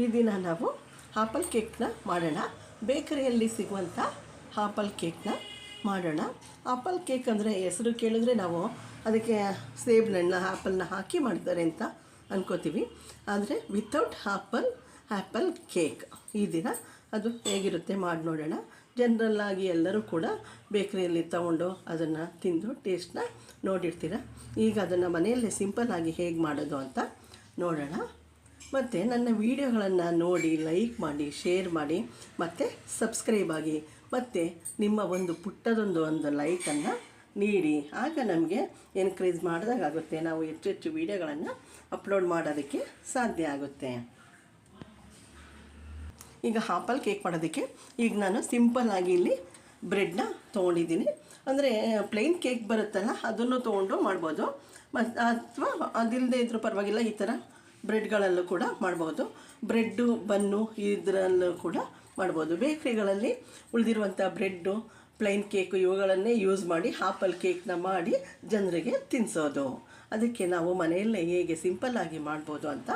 ಈ ದಿನ ನಾವು ಆಪಲ್ ಕೇಕ್ನ ಮಾಡೋಣ. ಬೇಕರಿಯಲ್ಲಿ ಸಿಗುವಂಥ ಆಪಲ್ ಕೇಕ್ನ ಮಾಡೋಣ. ಆಪಲ್ ಕೇಕ್ ಅಂದರೆ ಹೆಸರು ಕೇಳಿದ್ರೆ ನಾವು ಅದಕ್ಕೆ ಸೇಬಿನಣ್ಣ ಆಪಲ್ನ ಹಾಕಿ ಮಾಡ್ತಾರೆ ಅಂತ ಅನ್ಕೋತೀವಿ. ಆದರೆ ವಿತೌಟ್ ಆಪಲ್ ಆ್ಯಪಲ್ ಕೇಕ್ ಈ ದಿನ ಅದು ಹೇಗಿರುತ್ತೆ ಮಾಡಿ ನೋಡೋಣ. ಜನರಲ್ಲಾಗಿ ಎಲ್ಲರೂ ಕೂಡ ಬೇಕರಿಯಲ್ಲಿ ತಗೊಂಡು ಅದನ್ನು ತಿಂದು ಟೇಸ್ಟ್ನ ನೋಡಿರ್ತೀರ. ಈಗ ಅದನ್ನು ಮನೆಯಲ್ಲೇ ಸಿಂಪಲ್ಲಾಗಿ ಹೇಗೆ ಮಾಡೋದು ಅಂತ ನೋಡೋಣ. ಮತ್ತು ನನ್ನ ವೀಡಿಯೋಗಳನ್ನು ನೋಡಿ ಲೈಕ್ ಮಾಡಿ ಶೇರ್ ಮಾಡಿ, ಮತ್ತು ಸಬ್ಸ್ಕ್ರೈಬ್ ಆಗಿ, ಮತ್ತು ನಿಮ್ಮ ಒಂದು ಪುಟ್ಟದೊಂದು ಒಂದು ಲೈಕನ್ನು ನೀಡಿ. ಆಗ ನಮಗೆ ಎನ್ಕರೇಜ್ ಮಾಡಿದಾಗುತ್ತೆ ನಾವು ಹೆಚ್ಚು ಹೆಚ್ಚು ವೀಡಿಯೋಗಳನ್ನು ಅಪ್ಲೋಡ್ ಮಾಡೋದಕ್ಕೆ ಸಾಧ್ಯ ಆಗುತ್ತೆ. ಈಗ ಹಾಪಲ್ ಕೇಕ್ ಮಾಡೋದಕ್ಕೆ ಈಗ ನಾನು ಸಿಂಪಲ್ಲಾಗಿ ಇಲ್ಲಿ ಬ್ರೆಡ್ನ ತೊಗೊಂಡಿದ್ದೀನಿ. ಅಂದರೆ ಪ್ಲೇನ್ ಕೇಕ್ ಬರುತ್ತಲ್ಲ, ಅದನ್ನು ತೊಗೊಂಡು ಮಾಡ್ಬೋದು. ಮತ್ತು ಅಥವಾ ಅದಿಲ್ಲದೆ ಇದ್ರೂ ಪರವಾಗಿಲ್ಲ, ಈ ಥರ ಬ್ರೆಡ್ಗಳಲ್ಲೂ ಕೂಡ ಮಾಡ್ಬೋದು. ಬ್ರೆಡ್ಡು, ಬನ್ನು ಇದರಲ್ಲೂ ಕೂಡ ಮಾಡ್ಬೋದು. ಬೇಕ್ರಿಗಳಲ್ಲಿ ಉಳಿದಿರುವಂಥ ಬ್ರೆಡ್ಡು, ಪ್ಲೈನ್ ಕೇಕು ಇವುಗಳನ್ನೇ ಯೂಸ್ ಮಾಡಿ ಹಾಪಲ್ ಕೇಕ್ನ ಮಾಡಿ ಜನರಿಗೆ ತಿನ್ನಿಸೋದು ಅದಕ್ಕೆ ನಾವು ಮನೆಯಲ್ಲೇ ಹೇಗೆ ಸಿಂಪಲ್ಲಾಗಿ ಮಾಡ್ಬೋದು ಅಂತ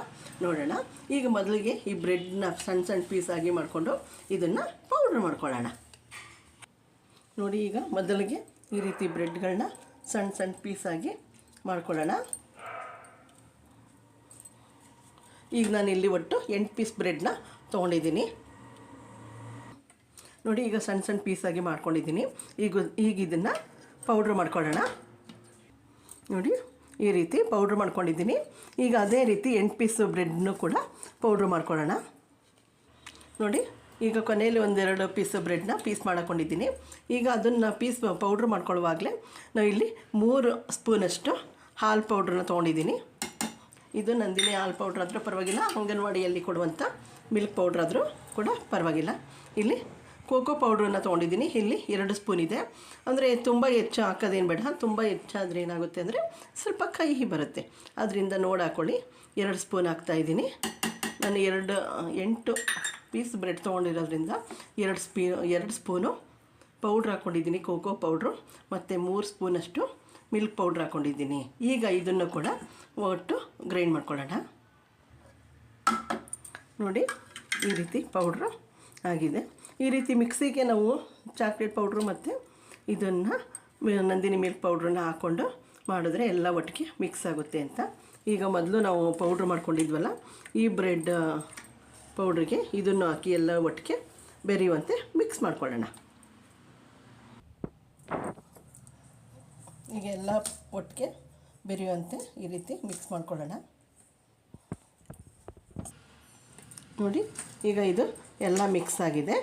ನೋಡೋಣ. ಈಗ ಮೊದಲಿಗೆ ಈ ಬ್ರೆಡ್ನ ಸಣ್ಣ ಸಣ್ಣ ಪೀಸಾಗಿ ಮಾಡಿಕೊಂಡು ಇದನ್ನು ಪೌಡ್ರ್ ಮಾಡ್ಕೊಳ್ಳೋಣ. ನೋಡಿ ಈಗ ಮೊದಲಿಗೆ ಈ ರೀತಿ ಬ್ರೆಡ್ಗಳನ್ನ ಸಣ್ಣ ಸಣ್ಣ ಪೀಸಾಗಿ ಮಾಡ್ಕೊಳ್ಳೋಣ. ಈಗ ನಾನು ಇಲ್ಲಿ ಒಟ್ಟು ಎಂಟು ಪೀಸ್ ಬ್ರೆಡ್ನ ತೊಗೊಂಡಿದ್ದೀನಿ. ನೋಡಿ, ಈಗ ಸಣ್ಣ ಸಣ್ಣ ಪೀಸಾಗಿ ಮಾಡ್ಕೊಂಡಿದ್ದೀನಿ. ಈಗ ಈಗ ಇದನ್ನು ಪೌಡ್ರ್ ಮಾಡ್ಕೊಳ್ಳೋಣ. ನೋಡಿ, ಈ ರೀತಿ ಪೌಡ್ರ್ ಮಾಡ್ಕೊಂಡಿದ್ದೀನಿ. ಈಗ ಅದೇ ರೀತಿ ಎಂಟು ಪೀಸ್ ಬ್ರೆಡ್ನು ಕೂಡ ಪೌಡ್ರ್ ಮಾಡ್ಕೊಳ್ಳೋಣ. ನೋಡಿ, ಈಗ ಕೊನೆಯಲ್ಲಿ ಒಂದೆರಡು ಪೀಸ್ ಬ್ರೆಡ್ನ ಪೀಸ್ ಮಾಡ್ಕೊಂಡಿದ್ದೀನಿ. ಈಗ ಅದನ್ನು ಪೀಸ್ ಪೌಡ್ರ್ ಮಾಡ್ಕೊಳ್ಳುವಾಗಲೇ ನಾವು ಇಲ್ಲಿ ಮೂರು ಸ್ಪೂನಷ್ಟು ಹಾಲು ಪೌಡ್ರನ್ನ ತೊಗೊಂಡಿದ್ದೀನಿ. ಇದು ನಂದಿನಿ ಹಾಲು ಪೌಡ್ರ್ ಆದರೂ ಪರವಾಗಿಲ್ಲ, ಅಂಗನವಾಡಿಯಲ್ಲಿ ಕೊಡುವಂಥ ಮಿಲ್ಕ್ ಪೌಡ್ರ್ ಆದರೂ ಕೂಡ ಪರವಾಗಿಲ್ಲ. ಇಲ್ಲಿ ಕೋಕೋ ಪೌಡ್ರನ್ನ ತೊಗೊಂಡಿದ್ದೀನಿ. ಇಲ್ಲಿ ಎರಡು ಸ್ಪೂನ್ ಇದೆ. ಅಂದರೆ ತುಂಬ ಹೆಚ್ಚು ಹಾಕೋದೇನು ಬೇಡ. ತುಂಬ ಹೆಚ್ಚಾದರೆ ಏನಾಗುತ್ತೆ ಅಂದರೆ ಸ್ವಲ್ಪ ಕಹಿ ಬರುತ್ತೆ. ಅದರಿಂದ ನೋಡಿ ಹಾಕ್ಕೊಳ್ಳಿ ಎರಡು ಸ್ಪೂನ್ ಹಾಕ್ತಾಯಿದ್ದೀನಿ ನಾನು ಎರಡು, ಎಂಟು ಪೀಸ್ ಬ್ರೆಡ್ ತೊಗೊಂಡಿರೋದ್ರಿಂದ ಎರಡು ಸ್ಪೀ, ಎರಡು ಸ್ಪೂನು ಪೌಡ್ರ್ ಹಾಕ್ಕೊಂಡಿದ್ದೀನಿ ಕೋಕೋ ಪೌಡ್ರು. ಮತ್ತು ಮೂರು ಸ್ಪೂನಷ್ಟು ಮಿಲ್ಕ್ ಪೌಡ್ರ್ ಹಾಕ್ಕೊಂಡಿದ್ದೀನಿ ಈಗ ಇದನ್ನು ಕೂಡ ಒಟ್ಟು ಗ್ರೈಂಡ್ ಮಾಡ್ಕೊಳ್ಳೋಣ. ನೋಡಿ, ಈ ರೀತಿ ಪೌಡ್ರು ಆಗಿದೆ. ಈ ರೀತಿ ಮಿಕ್ಸಿಗೆ ನಾವು ಚಾಕ್ಲೇಟ್ ಪೌಡ್ರು ಮತ್ತು ಇದನ್ನು ನಂದಿನಿ ಮಿಲ್ಕ್ ಪೌಡ್ರನ್ನ ಹಾಕ್ಕೊಂಡು ಮಾಡಿದ್ರೆ ಎಲ್ಲ ಒಟ್ಟಿಗೆ ಮಿಕ್ಸ್ ಆಗುತ್ತೆ ಅಂತ. ಈಗ ಮೊದಲು ನಾವು ಪೌಡ್ರ್ ಮಾಡ್ಕೊಂಡಿದ್ವಲ್ಲ, ಈ ಬ್ರೆಡ್ ಪೌಡ್ರಿಗೆ ಇದನ್ನು ಹಾಕಿ ಎಲ್ಲ ಒಟ್ಟಿಗೆ ಬೆರೆಯುವಂತೆ ಮಿಕ್ಸ್ ಮಾಡ್ಕೊಳ್ಳೋಣ. ಈಗ ಎಲ್ಲ ಒಟ್ಟಿಗೆ ಬೆರೆಯುವಂತೆ ಈ ರೀತಿ ಮಿಕ್ಸ್ ಮಾಡ್ಕೊಳ್ಳೋಣ. ನೋಡಿ, ಈಗ ಇದು ಎಲ್ಲ ಮಿಕ್ಸ್ ಆಗಿದೆ.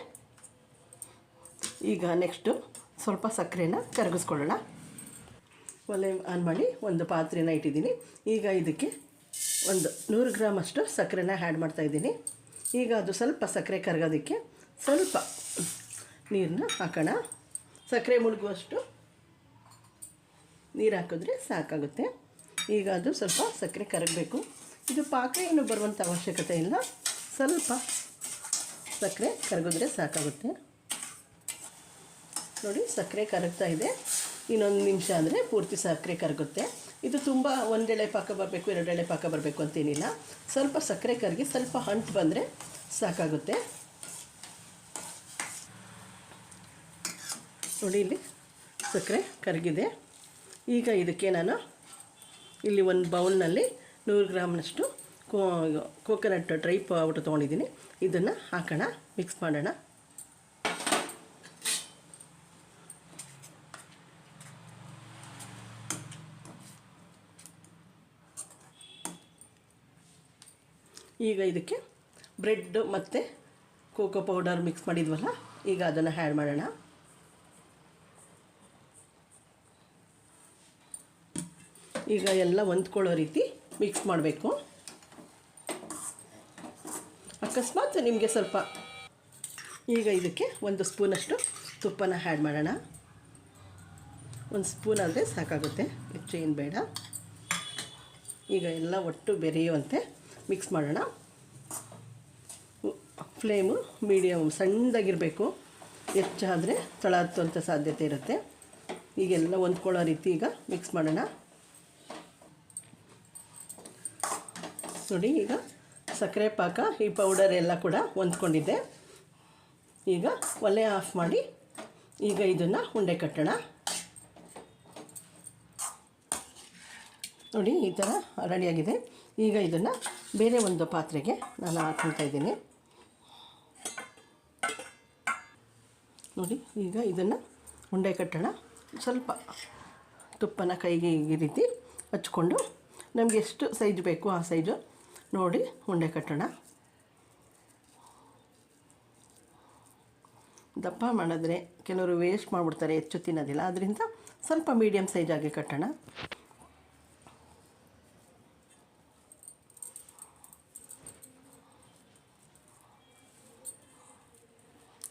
ಈಗ ನೆಕ್ಸ್ಟು ಸ್ವಲ್ಪ ಸಕ್ಕರೆನ ಕರಗಿಸ್ಕೊಳ್ಳೋಣ. ಒಲೆ ಆನ್ ಮಾಡಿ ಒಂದು ಪಾತ್ರೆನ ಇಟ್ಟಿದ್ದೀನಿ. ಈಗ ಇದಕ್ಕೆ ಒಂದು ನೂರು ಗ್ರಾಮ್ ಅಷ್ಟು ಸಕ್ಕರೆನ ಆ್ಯಡ್ ಮಾಡ್ತಾಯಿದ್ದೀನಿ ಈಗ ಅದು ಸ್ವಲ್ಪ ಸಕ್ಕರೆ ಕರಗೋದಕ್ಕೆ ಸ್ವಲ್ಪ ನೀರನ್ನ ಹಾಕೋಣ. ಸಕ್ಕರೆ ಮುಳುಗುವಷ್ಟು ನೀರು ಹಾಕಿದ್ರೆ ಸಾಕಾಗುತ್ತೆ. ಈಗ ಅದು ಸ್ವಲ್ಪ ಸಕ್ಕರೆ ಕರಗಬೇಕು. ಇದು ಪಾಕ ಏನು ಬರುವಂಥ ಅವಶ್ಯಕತೆ ಇಲ್ಲ. ಸ್ವಲ್ಪ ಸಕ್ಕರೆ ಕರಗಿದ್ರೆ ಸಾಕಾಗುತ್ತೆ. ನೋಡಿ, ಸಕ್ಕರೆ ಕರಗ್ತಾ ಇದೆ. ಇನ್ನೊಂದು ನಿಮಿಷ ಅಂದರೆ ಪೂರ್ತಿ ಸಕ್ಕರೆ ಕರಗುತ್ತೆ. ಇದು ತುಂಬ ಒಂದೆಳೆ ಪಾಕ ಬರಬೇಕು, ಎರಡೆಳೆ ಪಾಕ ಬರಬೇಕು ಅಂತೇನಿಲ್ಲ. ಸ್ವಲ್ಪ ಸಕ್ಕರೆ ಕರಗಿ ಸ್ವಲ್ಪ ಅಂಟು ಬಂದರೆ ಸಾಕಾಗುತ್ತೆ. ನೋಡಿ, ಇಲ್ಲಿ ಸಕ್ಕರೆ ಕರಗಿದೆ. ಈಗ ಇದಕ್ಕೆ ನಾನು ಇಲ್ಲಿ ಒಂದು ಬೌಲ್ನಲ್ಲಿ ನೂರು ಗ್ರಾಮ್ನಷ್ಟು ಕೋಕೋನಟ್ ಡ್ರೈ ಪೌಡ್ರ್ ತೊಗೊಂಡಿದ್ದೀನಿ. ಇದನ್ನು ಹಾಕೋಣ, ಮಿಕ್ಸ್ ಮಾಡೋಣ. ಈಗ ಇದಕ್ಕೆ ಬ್ರೆಡ್ ಮತ್ತು ಕೋಕೋ ಪೌಡರ್ ಮಿಕ್ಸ್ ಮಾಡಿದ್ವಲ್ಲ, ಈಗ ಅದನ್ನು ಹ್ಯಾಡ್ ಮಾಡೋಣ. ಈಗ ಎಲ್ಲ ಹೊಂದ್ಕೊಳ್ಳೋ ರೀತಿ ಮಿಕ್ಸ್ ಮಾಡಬೇಕು. ಅಕಸ್ಮಾತ್ ನಿಮಗೆ ಸ್ವಲ್ಪ ಈಗ ಇದಕ್ಕೆ ಒಂದು ಸ್ಪೂನಷ್ಟು ತುಪ್ಪನ ಆ್ಯಡ್ ಮಾಡೋಣ. ಒಂದು ಸ್ಪೂನ್ ಆದರೆ ಸಾಕಾಗುತ್ತೆ, ಹೆಚ್ಚು ಏನು ಬೇಡ. ಈಗ ಎಲ್ಲ ಒಟ್ಟು ಬೆರೆಯುವಂತೆ ಮಿಕ್ಸ್ ಮಾಡೋಣ. ಫ್ಲೇಮು ಮೀಡಿಯಮ್ ಸಣ್ಣದಾಗಿರಬೇಕು. ಹೆಚ್ಚಾದರೆ ತಳ ಹತ್ತುವಂಥ ಸಾಧ್ಯತೆ ಇರುತ್ತೆ. ಈಗೆಲ್ಲ ಹೊಂದ್ಕೊಳ್ಳೋ ರೀತಿ ಈಗ ಮಿಕ್ಸ್ ಮಾಡೋಣ. ನೋಡಿ, ಈಗ ಸಕ್ಕರೆ ಪಾಕ, ಈ ಪೌಡರ್ ಎಲ್ಲ ಕೂಡ ಹೊಂದ್ಕೊಂಡಿದ್ದೆ. ಈಗ ಒಲೆ ಆಫ್ ಮಾಡಿ, ಈಗ ಇದನ್ನು ಉಂಡೆ ಕಟ್ಟೋಣ. ನೋಡಿ, ಈ ಥರ ರೆಡಿಯಾಗಿದೆ ಈಗ ಇದನ್ನು ಬೇರೆ ಒಂದು ಪಾತ್ರೆಗೆ ನಾನು ಹಾಕೊಳ್ತಾ ಇದ್ದೀನಿ. ನೋಡಿ, ಈಗ ಇದನ್ನು ಉಂಡೆ ಕಟ್ಟೋಣ. ಸ್ವಲ್ಪ ತುಪ್ಪನ ಕೈಗೆ ಈ ರೀತಿ ಹಚ್ಕೊಂಡು, ನಮಗೆ ಎಷ್ಟು ಸೈಜ್ ಬೇಕು ಆ ಸೈಜು ನೋಡಿ, ಉಂಡೆ ಕಟ್ಟೋಣ. ದಪ್ಪ ಮಾಡಿದ್ರೆ ಕೆಲವರು ವೇಸ್ಟ್ ಮಾಡಿಬಿಡ್ತಾರೆ, ಹೆಚ್ಚು ತಿನ್ನೋದಿಲ್ಲ. ಅದರಿಂದ ಸ್ವಲ್ಪ ಮೀಡಿಯಮ್ ಸೈಜಾಗಿ ಕಟ್ಟೋಣ.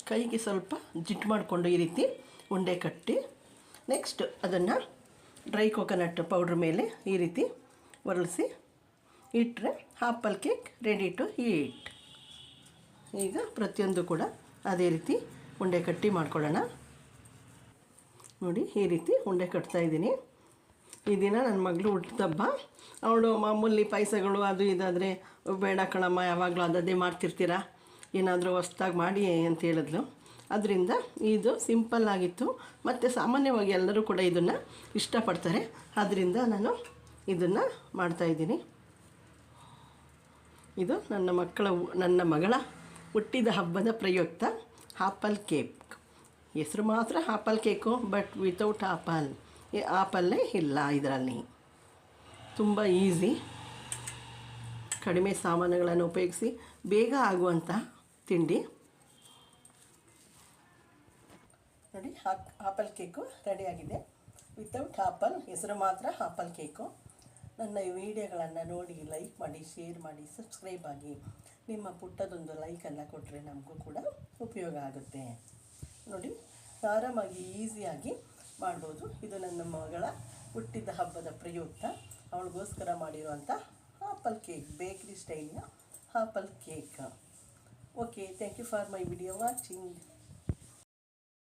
ಕೈಗೆ ಸ್ವಲ್ಪ ಜಿಟ್ಟು ಮಾಡಿಕೊಂಡು ಈ ರೀತಿ ಉಂಡೆ ಕಟ್ಟಿ ನೆಕ್ಸ್ಟ್ ಅದನ್ನು ಡ್ರೈ ಕೋಕೋನಟ್ ಪೌಡ್ರ್ ಮೇಲೆ ಈ ರೀತಿ ಒರಳಿಸಿ ಇಟ್ಟರೆ apple cake ready to eat ಈಗ ಪ್ರತಿಯೊಂದು ಕೂಡ ಅದೇ ರೀತಿ ಉಂಡೆ ಕಟ್ಟಿ ಮಾಡ್ಕೊಳ್ಳೋಣ. ನೋಡಿ, ಈ ರೀತಿ ಉಂಡೆ ಕಟ್ತಾ ಇದ್ದೀನಿ. ಈ ದಿನ ನನ್ನ ಮಗಳು ಹುಟ್ಟಿದಬ್ಬ ಅವಳು ಮಾಮೂಲಿ ಪಾಯಸಗಳು ಅದು ಇದಾದರೆ ಬೇಡ ಕಣಮ್ಮ, ಯಾವಾಗಲೂ ಅದದೇ ಮಾಡ್ತಿರ್ತೀರಾ? ಏನಾದರೂ ಹೊಸ್ದಾಗಿ ಮಾಡಿ ಅಂತ ಹೇಳಿದ್ಲು. ಅದರಿಂದ ಇದು ಸಿಂಪಲ್ ಆಗಿತ್ತು. ಮತ್ತು ಸಾಮಾನ್ಯವಾಗಿ ಎಲ್ಲರೂ ಕೂಡ ಇದನ್ನು ಇಷ್ಟಪಡ್ತಾರೆ. ಆದ್ದರಿಂದ ನಾನು ಇದನ್ನು ಮಾಡ್ತಾಯಿದ್ದೀನಿ ಇದು ನನ್ನ ಮಕ್ಕಳ ನನ್ನ ಮಗಳ ಹುಟ್ಟಿದ ಹಬ್ಬದ ಪ್ರಯುಕ್ತ ಆಪಲ್ ಕೇಕ್. ಹೆಸರು ಮಾತ್ರ apple cake, but without apple ಆಪಲ್ಲೇ ಇಲ್ಲ ಇದರಲ್ಲಿ. ತುಂಬ ಈಸಿ. ಕಡಿಮೆ ಸಾಮಾನುಗಳನ್ನು ಉಪಯೋಗಿಸಿ ಬೇಗ ಆಗುವಂಥ ತಿಂಡಿ. ನೋಡಿ ಆಪಲ್ ಕೇಕು ರೆಡಿಯಾಗಿದೆ ವಿತೌಟ್ ಆಪಲ್ ಹೆಸರು ಮಾತ್ರ ಆಪಲ್ ಕೇಕು. ನನ್ನ ಈ ವಿಡಿಯೋಗಳನ್ನು ನೋಡಿ ಲೈಕ್ ಮಾಡಿ ಶೇರ್ ಮಾಡಿ ಸಬ್ಸ್ಕ್ರೈಬ್ ಆಗಿ ನಿಮ್ಮ ಪುಟ್ಟದೊಂದು ಲೈಕನ್ನು ಕೊಟ್ಟರೆ ನಮಗೂ ಕೂಡ ಉಪಯೋಗ ಆಗುತ್ತೆ. ನೋಡಿ, ಆರಾಮಾಗಿ ಈಸಿಯಾಗಿ ಮಾಡ್ಬೋದು. ಇದು ನನ್ನ ಮಗಳ ಹುಟ್ಟಿದ ಹಬ್ಬದ ಪ್ರಯುಕ್ತ. ಅವಳಿಗೋಸ್ಕರ ಮಾಡಿರುವಂಥ apple cake bakery ಸ್ಟೈಲ್ನ apple cake okay thank you for my video watching